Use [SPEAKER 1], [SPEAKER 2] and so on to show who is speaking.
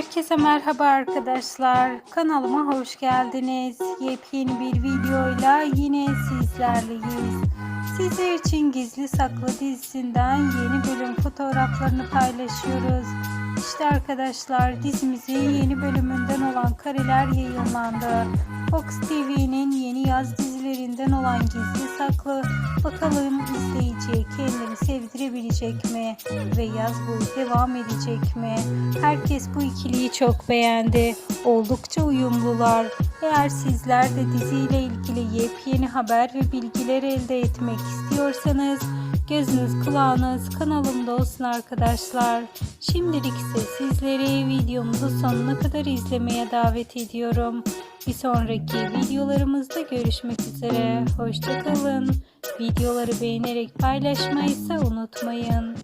[SPEAKER 1] Herkese merhaba arkadaşlar. Kanalıma hoş geldiniz. Yepyeni bir videoyla yine sizlerleyiz. Sizler için Gizli Saklı dizisinden yeni bölüm fotoğraflarını paylaşıyoruz. İşte arkadaşlar dizimizin yeni bölümünden olan kareler yayınlandı. Fox TV'nin yeni yaz dizilerinden olan Gizli Saklı bakalım izleyiciye kendini sevdirebilecek mi ve yaz boyu devam edecek mi? Herkes bu ikiliyi çok beğendi. Oldukça uyumlular. Eğer sizler de diziyle ilgili yepyeni haber ve bilgiler elde etmek istiyorsanız gözünüz kulağınız kanalımda olsun arkadaşlar. Şimdilik ise sizleri videomuzu sonuna kadar izlemeye davet ediyorum. Bir sonraki videolarımızda görüşmek üzere. Hoşçakalın. Videoları beğenerek paylaşmayı ise unutmayın.